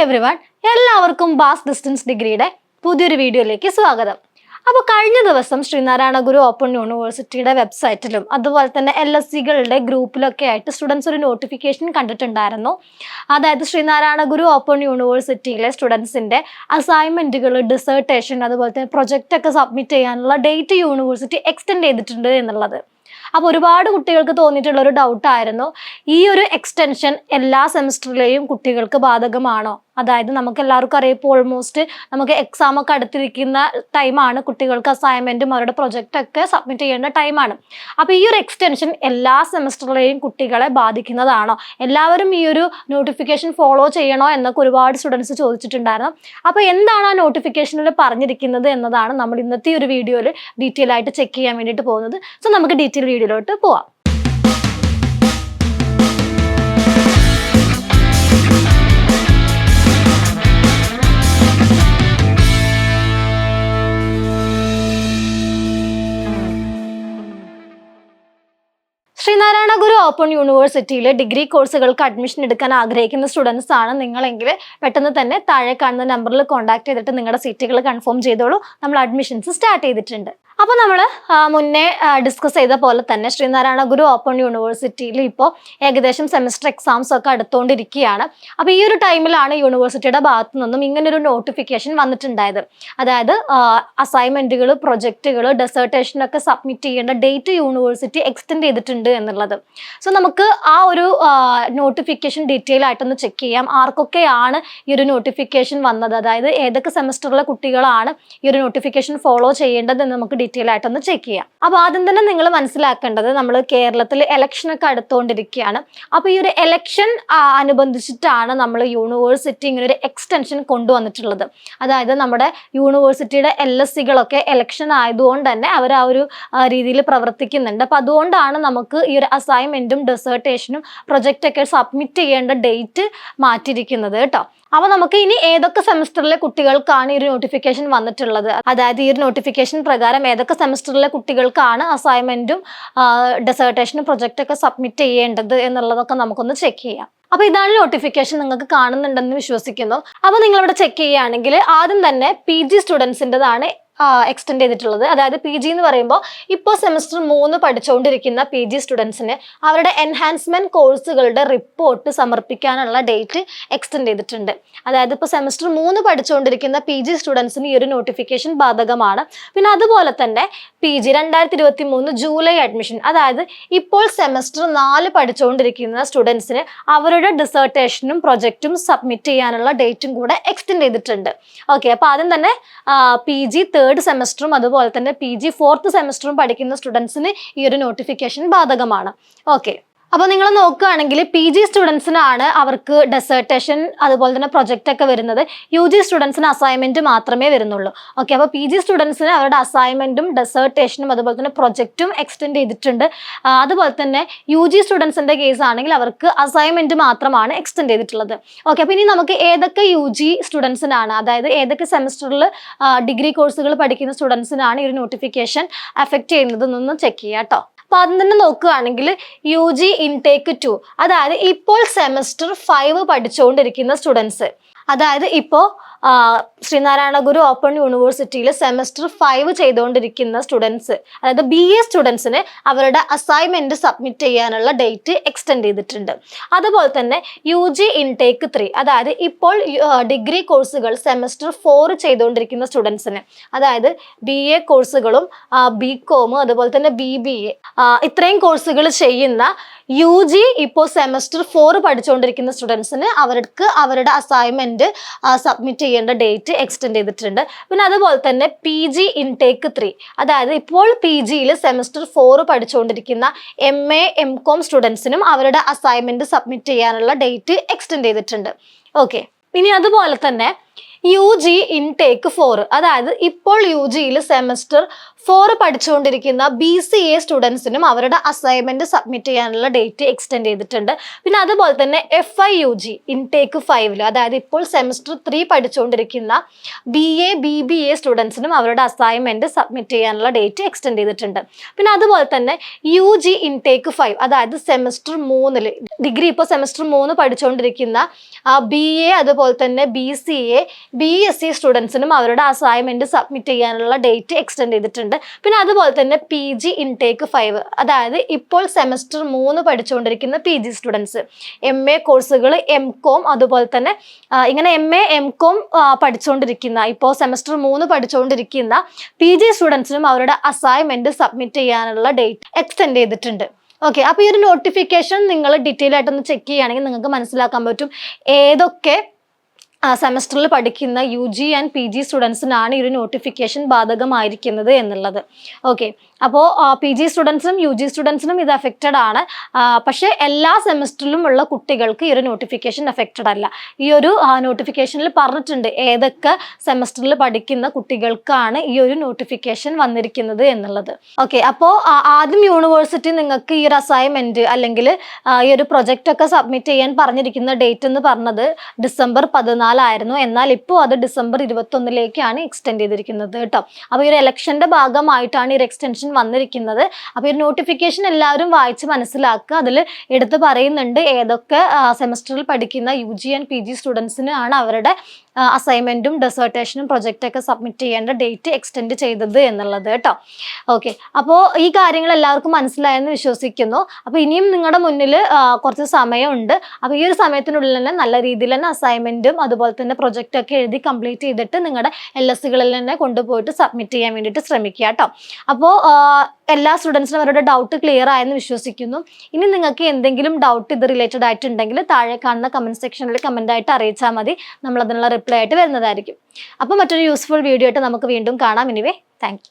Hello everyone എല്ലാവർക്കും ബാസ് distance ഡിഗ്രിയുടെ പുതിയൊരു വീഡിയോയിലേക്ക് സ്വാഗതം. അപ്പോൾ കഴിഞ്ഞ ദിവസം ശ്രീനാരായണ ഗുരു ഓപ്പൺ യൂണിവേഴ്സിറ്റിയുടെ വെബ്സൈറ്റിലും അതുപോലെ തന്നെ എൽ എസ് സികളുടെ ഗ്രൂപ്പിലൊക്കെ ആയിട്ട് സ്റ്റുഡൻസ് ഒരു നോട്ടിഫിക്കേഷൻ കണ്ടിട്ടുണ്ടായിരുന്നു. അതായത് ശ്രീനാരായണ ഗുരു ഓപ്പൺ യൂണിവേഴ്സിറ്റിയിലെ സ്റ്റുഡൻസിന്റെ അസൈൻമെന്റുകൾ ഡിസേർട്ടേഷൻ അതുപോലെ തന്നെ പ്രൊജക്റ്റ് ഒക്കെ സബ്മിറ്റ് ചെയ്യാനുള്ള ഡേറ്റ് യൂണിവേഴ്സിറ്റി എക്സ്റ്റെൻഡ് ചെയ്തിട്ടുണ്ട് എന്നുള്ളത്. അപ്പോൾ ഒരുപാട് കുട്ടികൾക്ക് തോന്നിയിട്ടുള്ള ഒരു ഡൗട്ടായിരുന്നു ഈ ഒരു എക്സ്റ്റൻഷൻ എല്ലാ സെമിസ്റ്ററിലെയും കുട്ടികൾക്ക് ബാധകമാണോ? അതായത് നമുക്ക് എല്ലാവർക്കും അറിയപ്പോൾ ഓൾമോസ്റ്റ് നമുക്ക് എക്സാം ഒക്കെ അടുത്തിരിക്കുന്ന ടൈമാണ് കുട്ടികൾക്ക് അസൈൻമെന്റും അവരുടെ പ്രൊജക്റ്റ് ഒക്കെ സബ്മിറ്റ് ചെയ്യേണ്ട ടൈമാണ് അപ്പോൾ ഈ ഒരു എക്സ്റ്റൻഷൻ എല്ലാ സെമിസ്റ്ററിലെയും കുട്ടികളെ ബാധിക്കുന്നതാണോ? എല്ലാവരും ഈ ഒരു നോട്ടിഫിക്കേഷൻ ഫോളോ ചെയ്യണോ എന്നൊക്കെ ഒരുപാട് സ്റ്റുഡൻസ് ചോദിച്ചിട്ടുണ്ടായിരുന്നു. അപ്പോൾ എന്താണ് ആ നോട്ടിഫിക്കേഷനിൽ പറഞ്ഞിരിക്കുന്നത് എന്നതാണ് നമ്മൾ ഇന്നത്തെ ഒരു വീഡിയോയിൽ ഡീറ്റെയിൽ ആയിട്ട് ചെക്ക് ചെയ്യാൻ വേണ്ടിയിട്ട് പോകുന്നത്. സോ നമുക്ക് ഡീറ്റെയിൽ വീഡിയോയിലോട്ട് പോവാം. ഓപ്പൺ യൂണിവേഴ്സിറ്റിയിൽ ഡിഗ്രി കോഴ്സുകൾക്ക് അഡ്മിഷൻ എടുക്കാൻ ആഗ്രഹിക്കുന്ന സ്റ്റുഡൻസ് ആണ് നിങ്ങളെങ്കിൽ പെട്ടെന്ന് തന്നെ താഴെ കാണുന്ന നമ്പറിൽ കോൺടാക്ട് ചെയ്തിട്ട് നിങ്ങളുടെ സീറ്റുകൾ കൺഫേം ചെയ്തോളൂ. നമ്മൾ അഡ്മിഷൻസ് സ്റ്റാർട്ട് ചെയ്തിട്ടുണ്ട്. അപ്പോൾ നമ്മൾ മുന്നേ ഡിസ്കസ് ചെയ്ത പോലെ തന്നെ ശ്രീനാരായണ ഗുരു ഓപ്പൺ യൂണിവേഴ്സിറ്റിയിൽ ഇപ്പോൾ ഏകദേശം സെമസ്റ്റർ എക്സാംസ് ഒക്കെ അടുത്തുകൊണ്ടിരിക്കുകയാണ് അപ്പോൾ ഈ ഒരു ടൈമിലാണ് യൂണിവേഴ്സിറ്റിയുടെ ഭാഗത്തു നിന്നും ഇങ്ങനൊരു നോട്ടിഫിക്കേഷൻ വന്നിട്ടുണ്ടായത്. അതായത് അസൈൻമെന്റുകൾ പ്രൊജക്റ്റുകൾ ഡെസേർട്ടേഷനൊക്കെ സബ്മിറ്റ് ചെയ്യേണ്ട ഡേറ്റ് യൂണിവേഴ്സിറ്റി എക്സ്റ്റെൻഡ് ചെയ്തിട്ടുണ്ട് എന്നുള്ളത്. സോ നമുക്ക് ആ ഒരു നോട്ടിഫിക്കേഷൻ ഡീറ്റെയിൽ ആയിട്ടൊന്ന് ചെക്ക് ചെയ്യാം. ആർക്കൊക്കെയാണ് ഈ ഒരു നോട്ടിഫിക്കേഷൻ വന്നത്? അതായത് ഏതൊക്കെ സെമസ്റ്ററിലെ കുട്ടികളാണ് ഈ ഒരു നോട്ടിഫിക്കേഷൻ ഫോളോ ചെയ്യേണ്ടത് എന്ന് നമുക്ക് ഡീറ്റെയിൽ ആയിട്ടൊന്ന് ചെക്ക് ചെയ്യാം. അപ്പോൾ ആദ്യം തന്നെ നിങ്ങൾ മനസ്സിലാക്കേണ്ടത് നമ്മൾ കേരളത്തിൽ ഇലക്ഷനൊക്കെ അടുത്തുകൊണ്ടിരിക്കുകയാണ്. അപ്പോൾ ഈ ഒരു ഇലക്ഷൻ അനുബന്ധിച്ചിട്ടാണ് നമ്മൾ യൂണിവേഴ്സിറ്റി ഇങ്ങനെ ഒരു എക്സ്റ്റൻഷൻ കൊണ്ടുവന്നിട്ടുള്ളത്. അതായത് നമ്മുടെ യൂണിവേഴ്സിറ്റിയുടെ എൽ എസ് സികളൊക്കെ ഇലക്ഷൻ ആയതുകൊണ്ട് തന്നെ അവർ ആ ഒരു രീതിയിൽ പ്രവർത്തിക്കുന്നുണ്ട്. അപ്പോൾ അതുകൊണ്ടാണ് നമുക്ക് ഈ ഒരു അസൈൻമെന്റും ഡെസേർട്ടേഷനും പ്രൊജക്റ്റൊക്കെ സബ്മിറ്റ് ചെയ്യേണ്ട ഡേറ്റ് മാറ്റിയിരിക്കുന്നത് കേട്ടോ. അപ്പോൾ നമുക്ക് ഇനി ഏതൊക്കെ സെമസ്റ്ററിലെ കുട്ടികൾക്കാണ് ഈ ഒരു നോട്ടിഫിക്കേഷൻ വന്നിട്ടുള്ളത്? അതായത് ഈ ഒരു നോട്ടിഫിക്കേഷൻ പ്രകാരം ഏതൊക്കെ സെമസ്റ്ററിലെ കുട്ടികൾക്കാണ് അസൈൻമെന്റും ഡെസേർട്ടേഷനും പ്രൊജക്റ്റൊക്കെ സബ്മിറ്റ് ചെയ്യേണ്ടത് എന്നുള്ളതൊക്കെ നമുക്കൊന്ന് ചെക്ക് ചെയ്യാം. അപ്പോൾ ഇതാണ് നോട്ടിഫിക്കേഷൻ നിങ്ങൾക്ക് കാണുന്നുണ്ടെന്ന് വിശ്വസിക്കുന്നു. അപ്പോൾ നിങ്ങളിവിടെ ചെക്ക് ചെയ്യുകയാണെങ്കിൽ ആദ്യം തന്നെ പി ജി സ്റ്റുഡൻസിന്റെതാണ് എക്സ്റ്റെൻഡ് ചെയ്തിട്ടുള്ളത്. അതായത് പി ജി എന്ന് പറയുമ്പോൾ ഇപ്പോൾ സെമസ്റ്റർ മൂന്ന് പഠിച്ചുകൊണ്ടിരിക്കുന്ന പി ജി സ്റ്റുഡൻസിന് അവരുടെ എൻഹാൻസ്മെന്റ് കോഴ്സുകളുടെ റിപ്പോർട്ട് സമർപ്പിക്കാനുള്ള ഡേറ്റ് എക്സ്റ്റെൻഡ് ചെയ്തിട്ടുണ്ട്. അതായത് ഇപ്പോൾ സെമസ്റ്റർ മൂന്ന് പഠിച്ചുകൊണ്ടിരിക്കുന്ന പി ജി സ്റ്റുഡൻസിന് ഈ ഒരു നോട്ടിഫിക്കേഷൻ ബാധകമാണ്. പിന്നെ അതുപോലെ തന്നെ പി ജി രണ്ടായിരത്തി ഇരുപത്തി മൂന്ന് ജൂലൈ അഡ്മിഷൻ അതായത് ഇപ്പോൾ സെമസ്റ്റർ നാല് പഠിച്ചുകൊണ്ടിരിക്കുന്ന സ്റ്റുഡൻസിന് അവരുടെ ഡിസേർട്ടേഷനും പ്രൊജക്റ്റും സബ്മിറ്റ് ചെയ്യാനുള്ള ഡേറ്റും കൂടെ എക്സ്റ്റെൻഡ് ചെയ്തിട്ടുണ്ട്. ഓക്കെ അപ്പോൾ ആദ്യം തന്നെ പി ജി തേർഡ് സെമസ്റ്ററും അതുപോലെ തന്നെ പി ജി ഫോർത്ത് സെമസ്റ്ററും പഠിക്കുന്ന സ്റ്റുഡൻസിന് ഈ ഒരു നോട്ടിഫിക്കേഷൻ ബാധകമാണ്. ഓക്കെ അപ്പോൾ നിങ്ങൾ നോക്കുകയാണെങ്കിൽ പി ജി സ്റ്റുഡൻസിനാണ് അവർക്ക് ഡെസേർട്ടേഷൻ അതുപോലെ തന്നെ പ്രൊജക്റ്റ് ഒക്കെ വരുന്നത്. യു ജി സ്റ്റുഡൻസിന് അസൈൻമെന്റ് മാത്രമേ വരുന്നുള്ളൂ. ഓക്കെ അപ്പോൾ പി ജി സ്റ്റുഡൻസിന് അവരുടെ അസൈൻമെന്റും ഡെസേർട്ടേഷനും അതുപോലെ തന്നെ പ്രൊജക്റ്റും എക്സ്റ്റെൻഡ് ചെയ്തിട്ടുണ്ട്. അതുപോലെ തന്നെ യു ജി സ്റ്റുഡൻസിന്റെ കേസ് ആണെങ്കിൽ അവർക്ക് അസൈൻമെന്റ് മാത്രമാണ് എക്സ്റ്റെൻഡ് ചെയ്തിട്ടുള്ളത്. ഓക്കെ അപ്പോൾ ഇനി നമുക്ക് ഏതൊക്കെ യു ജി സ്റ്റുഡൻസിനാണ് അതായത് ഏതൊക്കെ സെമിസ്റ്ററിൽ ഡിഗ്രി കോഴ്സുകൾ പഠിക്കുന്ന സ്റ്റുഡൻസിനാണ് ഈ ഒരു നോട്ടിഫിക്കേഷൻ അഫക്റ്റ് ചെയ്യുന്നത് എന്നൊന്ന് ചെക്ക് ചെയ്യാം കേട്ടോ തന്നെ നോക്കുകയാണെങ്കിൽ യു ജി ഇൻടേക്ക് ടു അതായത് ഇപ്പോൾ സെമസ്റ്റർ ഫൈവ് പഠിച്ചുകൊണ്ടിരിക്കുന്ന സ്റ്റുഡൻസ് അതായത് ഇപ്പോൾ ശ്രീനാരായണ ഗുരു ഓപ്പൺ യൂണിവേഴ്സിറ്റിയിൽ സെമസ്റ്റർ ഫൈവ് ചെയ്തുകൊണ്ടിരിക്കുന്ന സ്റ്റുഡൻസ് അതായത് ബി എ സ്റ്റുഡൻസിന് അവരുടെ അസൈൻമെന്റ് സബ്മിറ്റ് ചെയ്യാനുള്ള ഡേറ്റ് എക്സ്റ്റെൻഡ് ചെയ്തിട്ടുണ്ട്. അതുപോലെ തന്നെ യു ജി ഇൻടേക്ക് ത്രീ അതായത് ഇപ്പോൾ ഡിഗ്രി കോഴ്സുകൾ സെമസ്റ്റർ ഫോർ ചെയ്തുകൊണ്ടിരിക്കുന്ന സ്റ്റുഡൻസിന് അതായത് ബി എ കോഴ്സുകളും ബി കോം അതുപോലെ തന്നെ ബി ബി എ ഇത്രയും കോഴ്സുകൾ ചെയ്യുന്ന യു ജി ഇപ്പോൾ സെമസ്റ്റർ ഫോർ പഠിച്ചുകൊണ്ടിരിക്കുന്ന സ്റ്റുഡൻസിന് അവർക്ക് അവരുടെ അസൈൻമെന്റ് സബ്മിറ്റ് ചെയ്യേണ്ട ഡേറ്റ് എക്സ്റ്റെൻഡ് ചെയ്തിട്ടുണ്ട്. പിന്നെ അതുപോലെ തന്നെ പി ജി ഇൻടേക്ക് ത്രീ അതായത് ഇപ്പോൾ പി ജിയിൽ സെമസ്റ്റർ ഫോർ പഠിച്ചുകൊണ്ടിരിക്കുന്ന എം എ എം കോം സ്റ്റുഡൻസിനും അവരുടെ അസൈൻമെന്റ് സബ്മിറ്റ് ചെയ്യാനുള്ള ഡേറ്റ് എക്സ്റ്റെൻഡ് ചെയ്തിട്ടുണ്ട്. ഓക്കെ ഇനി അതുപോലെ തന്നെ യു ജി ഇൻടേക്ക് ഫോർ അതായത് ഇപ്പോൾ യു ജിയിൽ സെമസ്റ്റർ ഫോർ പഠിച്ചുകൊണ്ടിരിക്കുന്ന ബി സി എ സ്റ്റുഡൻസിനും അവരുടെ അസൈൻമെന്റ് സബ്മിറ്റ് ചെയ്യാനുള്ള ഡേറ്റ് എക്സ്റ്റെൻഡ് ചെയ്തിട്ടുണ്ട്. പിന്നെ അതുപോലെ തന്നെ F I U G intake ഫൈവിൽ അതായത് ഇപ്പോൾ സെമിസ്റ്റർ ത്രീ പഠിച്ചുകൊണ്ടിരിക്കുന്ന B A B B A സ്റ്റുഡൻസിനും അവരുടെ അസൈൻമെന്റ് സബ്മിറ്റ് ചെയ്യാനുള്ള ഡേറ്റ് എക്സ്റ്റെൻഡ് ചെയ്തിട്ടുണ്ട്. പിന്നെ അതുപോലെ തന്നെ യു ജി ഇൻടേക്ക് ഫൈവ് അതായത് സെമിസ്റ്റർ മൂന്നിൽ ഡിഗ്രി ഇപ്പോൾ സെമിസ്റ്റർ മൂന്ന് പഠിച്ചുകൊണ്ടിരിക്കുന്ന ബി എ അതുപോലെ തന്നെ B C A B S C സ്റ്റുഡൻസിനും അവരുടെ അസൈൻമെന്റ് സബ്മിറ്റ് ചെയ്യാനുള്ള ഡേറ്റ് എക്സ്റ്റെൻഡ് ചെയ്തിട്ടുണ്ട്. പിന്നെ അതുപോലെ തന്നെ പി ജി ഇൻടേക്ക് ഫൈവ് അതായത് ഇപ്പോൾ സെമസ്റ്റർ മൂന്ന് പഠിച്ചുകൊണ്ടിരിക്കുന്ന P G students M A കോഴ്സുകൾ എം കോം അതുപോലെ തന്നെ ഇങ്ങനെ എം എ എം കോം പഠിച്ചുകൊണ്ടിരിക്കുന്ന ഇപ്പോൾ സെമസ്റ്റർ മൂന്ന് പഠിച്ചുകൊണ്ടിരിക്കുന്ന പി ജി സ്റ്റുഡൻസിനും അവരുടെ അസൈൻമെന്റ് സബ്മിറ്റ് ചെയ്യാനുള്ള ഡേറ്റ് എക്സ്റ്റെൻഡ് ചെയ്തിട്ടുണ്ട്. ഓക്കെ അപ്പോൾ ഈ ഒരു നോട്ടിഫിക്കേഷൻ നിങ്ങൾ ഡീറ്റെയിൽ ആയിട്ടൊന്ന് ചെക്ക് ചെയ്യുകയാണെങ്കിൽ നിങ്ങൾക്ക് മനസ്സിലാക്കാൻ പറ്റും. ഏതൊക്കെ സെമസ്റ്ററിൽ പഠിക്കുന്ന U G and P G സ്റ്റുഡൻസിനാണ് ഈ ഒരു നോട്ടിഫിക്കേഷൻ ബാധകമായിരിക്കുന്നത് എന്നുള്ളത്. ഓക്കെ അപ്പോൾ പി ജി സ്റ്റുഡൻസിനും യു ജി സ്റ്റുഡൻസിനും ഇത് അഫക്റ്റഡ് ആണ്. പക്ഷേ എല്ലാ സെമസ്റ്ററിലും ഉള്ള കുട്ടികൾക്ക് ഈ ഒരു നോട്ടിഫിക്കേഷൻ അഫക്റ്റഡ് അല്ല. ഈ ഒരു നോട്ടിഫിക്കേഷനിൽ പറഞ്ഞിട്ടുണ്ട് ഏതൊക്കെ സെമസ്റ്ററിൽ പഠിക്കുന്ന കുട്ടികൾക്കാണ് ഈ ഒരു നോട്ടിഫിക്കേഷൻ വന്നിരിക്കുന്നത് എന്നുള്ളത്. ഓക്കെ അപ്പോൾ ആദ്യം യൂണിവേഴ്സിറ്റി നിങ്ങൾക്ക് ഈ ഒരു അസൈൻമെന്റ് അല്ലെങ്കിൽ ഈ ഒരു പ്രൊജക്റ്റ് ഒക്കെ സബ്മിറ്റ് ചെയ്യാൻ പറഞ്ഞിരിക്കുന്ന ഡേറ്റ് എന്ന് പറഞ്ഞത് ഡിസംബർ പതിനാലായിരുന്നു. എന്നാൽ ഇപ്പോൾ അത് ഡിസംബർ ഇരുപത്തൊന്നിലേക്കാണ് എക്സ്റ്റെൻഡ് ചെയ്തിരിക്കുന്നത് കേട്ടോ. അപ്പോൾ ഈ ഒരു ഇലക്ഷന്റെ ഭാഗമായിട്ടാണ് ഈ ഒരു എക്സ്റ്റൻഷൻ വന്നിരിക്കുന്നത്. അപ്പോൾ ഈ നോട്ടിഫിക്കേഷൻ എല്ലാവരും വായിച്ച് മനസ്സിലാക്കുക. അതിൽ എടുത്ത് പറയുന്നുണ്ട് ഏതൊക്കെ സെമസ്റ്ററിൽ പഠിക്കുന്ന U G and P G സ്റ്റുഡൻസിന് ആണ് അവരുടെ അസൈൻമെന്റും ഡെസേർട്ടേഷനും പ്രൊജക്റ്റൊക്കെ സബ്മിറ്റ് ചെയ്യേണ്ട ഡേറ്റ് എക്സ്റ്റെൻഡ് ചെയ്തത് എന്നുള്ളത് കേട്ടോ. ഓക്കെ അപ്പോൾ ഈ കാര്യങ്ങൾ എല്ലാവർക്കും മനസ്സിലായെന്ന് വിശ്വസിക്കുന്നു. അപ്പോൾ ഇനിയും നിങ്ങളുടെ മുന്നിൽ കുറച്ച് സമയമുണ്ട്. അപ്പോൾ ഈ ഒരു സമയത്തിനുള്ളിൽ തന്നെ നല്ല രീതിയിൽ തന്നെ അസൈൻമെന്റും അതുപോലെ തന്നെ പ്രൊജക്റ്റ് ഒക്കെ എഴുതി കംപ്ലീറ്റ് ചെയ്തിട്ട് നിങ്ങളുടെ എൽ എസ് സികളിൽ തന്നെ കൊണ്ടുപോയിട്ട് സബ്മിറ്റ് ചെയ്യാൻ വേണ്ടിയിട്ട് ശ്രമിക്കുക കേട്ടോ. അപ്പോൾ എല്ലാ സ്റ്റുഡൻസിനും അവരുടെ ഡൗട്ട് ക്ലിയർ ആയെന്ന് വിശ്വസിക്കുന്നു. ഇനി നിങ്ങൾക്ക് എന്തെങ്കിലും ഡൗട്ട് ഇത് റിലേറ്റഡ് ആയിട്ടുണ്ടെങ്കിൽ താഴെ കാണുന്ന കമന്റ് സെക്ഷനിൽ കമന്റ് ആയിട്ട് അറിയിച്ചാൽ മതി. നമ്മൾ അതിനുള്ള റിപ്ലൈ ആയിട്ട് വരുന്നതായിരിക്കും. അപ്പോൾ മറ്റൊരു യൂസ്ഫുൾ വീഡിയോ ആയിട്ട് നമുക്ക് വീണ്ടും കാണാം. ഇനിവേ താങ്ക്